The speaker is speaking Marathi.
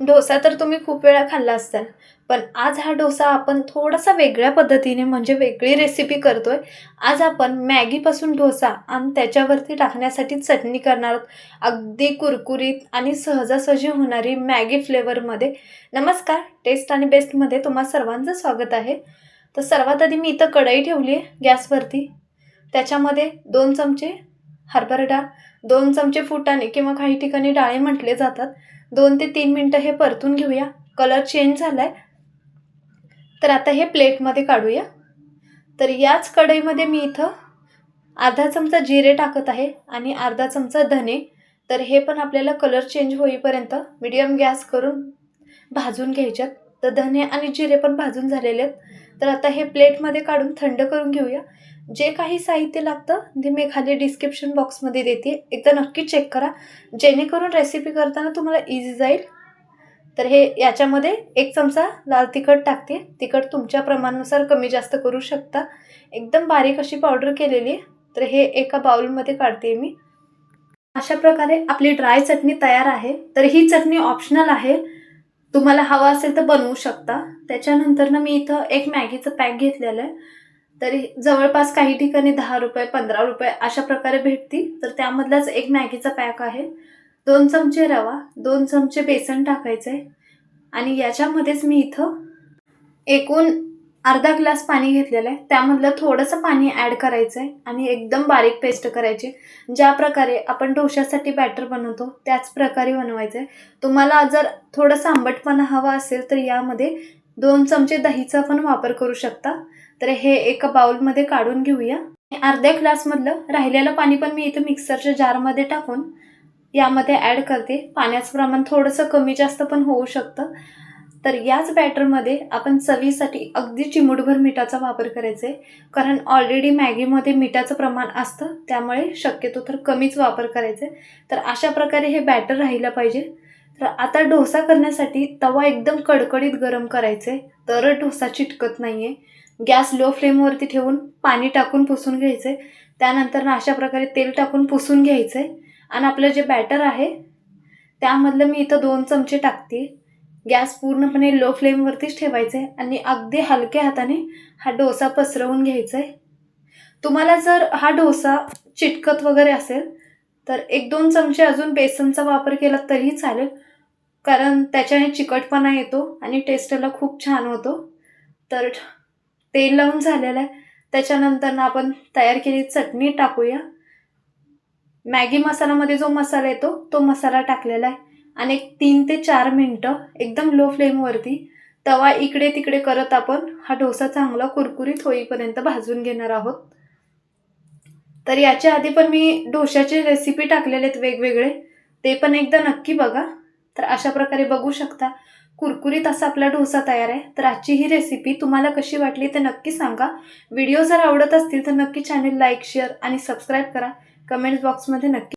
डोसा तर तुम्ही खूप वेळा खाल्ला असाल. पण आज हा डोसा आपण थोडासा वेगळ्या पद्धतीने म्हणजे वेगळी रेसिपी करतो आहे आज आपण मॅगीपासून डोसा आणि त्याच्यावरती टाकण्यासाठी चटणी करणार आहोत. अगदी कुरकुरीत आणि सहजासहजी होणारी मॅगी फ्लेवरमध्ये नमस्कार टेस्ट आणि बेस्टमध्ये तुम्हा सर्वांचं स्वागत आहे. तर सर्वात आधी मी इथं कढई ठेवली आहे गॅसवरती. त्याच्यामध्ये दोन चमचे हरभरा डाळ दोन चमचे फुटाणे किंवा काही ठिकाणी डाळे म्हटले जातात. दोन ते तीन मिनटं हे परतून घेऊया. कलर चेंज झाला आहे तर आता हे प्लेटमध्ये काढूया. तर याच कढईमध्ये मी इथं अर्धा चमचा जिरे टाकत आहे आणि अर्धा चमचा धने. तर हे पण आपल्याला कलर चेंज होईपर्यंत मीडियम गॅस करून भाजून घ्यायच्यात. तर धने आणि जिरे पण भाजून झालेले आहेत. तर आता हे प्लेटमध्ये काढून थंड करून घेऊया. जे काही साहित्य लागतं ते मी खाली डिस्क्रिप्शन बॉक्समध्ये देते. एकदा नक्की चेक करा. जेणेकरून रेसिपी करताना तुम्हाला इझी जाईल. तर हे याच्यामध्ये एक चमचा लाल तिखट टाकते. तिखट तुमच्या प्रमाणानुसार कमी जास्त करू शकता. एकदम बारीक अशी पावडर केलेली आहे. तर हे एका बाउलमध्ये काढते मी. अशा प्रकारे आपली ड्राय चटणी तयार आहे. तर ही चटणी ऑप्शनल आहे. तुम्हाला हवा असेल तर बनवू शकता. त्याच्यानंतर ना मी इथं एक मॅगीचं पॅक घेतलेलं आहे. तरी जवळपास काही ठिकाणी दहा रुपये पंधरा रुपये अशा प्रकारे भेटतील. तर त्यामधलाच एक मॅगीचा पॅक आहे. दोन चमचे रवा दोन चमचे बेसन टाकायचं आहे आणि याच्यामध्येच मी इथं एकूण अर्धा ग्लास पाणी घेतलेलं आहे. त्यामधलं थोडंसं पाणी ॲड करायचं आहे आणि एकदम बारीक पेस्ट करायची. ज्या प्रकारे आपण डोशासाठी बॅटर बनवतो त्याच प्रकारे बनवायचं आहे तुम्हाला जर थोडंसं आंबटपणा हवा असेल तर यामध्ये दोन चमचे दहीचा पण वापर करू शकता. तर हे एका बाउलमध्ये काढून घेऊया. अर्ध्या ग्लासमधलं राहिलेलं पाणी पण मी इथं मिक्सरच्या जारमध्ये टाकून यामध्ये ॲड करते. पाण्याचं प्रमाण थोडंसं कमी जास्त पण होऊ शकतं. तर याच बॅटरमध्ये आपण चवीसाठी अगदी चिमूटभर मिठाचा वापर करायचा आहे कारण ऑलरेडी मॅगीमध्ये मिठाचं प्रमाण असतं त्यामुळे शक्यतो तर कमीच वापर करायचा आहे तर अशा प्रकारे हे बॅटर राहिलं पाहिजे. तर आता डोसा करण्यासाठी तवा एकदम कडकडीत गरम करायचं आहे तर डोसा चिटकत नाही आहे गॅस लो फ्लेमवरती ठेवून पाणी टाकून पुसून घ्यायचं आहे त्यानंतर ना अशा प्रकारे तेल टाकून पुसून घ्यायचं आहे आणि आपलं जे बॅटर आहे त्यामधलं मी इथं दोन चमचे टाकते. गॅस पूर्णपणे लो फ्लेमवरतीच ठेवायचं आहे आणि अगदी हलक्या हाताने हा डोसा पसरवून घ्यायचा आहे तुम्हाला जर हा डोसा चिटकत वगैरे असेल तर एक दोन चमचे अजून बेसनचा वापर केला तरीही चालेल कारण त्याच्याने चिकटपणा येतो आणि टेस्टला खूप छान होतो. तर तेल लावून झालेलं आहे. त्याच्यानंतर ना आपण तयार केलेली चटणी टाकूया. मॅगी मसालामध्ये जो मसाला येतो तो मसाला टाकलेला आहे. आणि एक तीन ते चार मिनटं एकदम लो फ्लेमवरती तवा इकडे तिकडे करत आपण हा डोसा चांगला कुरकुरीत होईपर्यंत भाजून घेणार आहोत. तर याच्या आधी पण मी डोशाचे रेसिपी टाकलेले आहेत वेगवेगळे ते पण एकदा नक्की बघा. तर अशा प्रकारे बघू शकता कुरकुरीत असा आपला डोसा तयार आहे. तर आजची ही रेसिपी तुम्हाला कशी वाटली ते नक्की सांगा. व्हिडिओ जर आवडत असतील तर नक्की चॅनल लाईक शेअर आणि सबस्क्राईब करा. कमेंट्स बॉक्समध्ये नक्की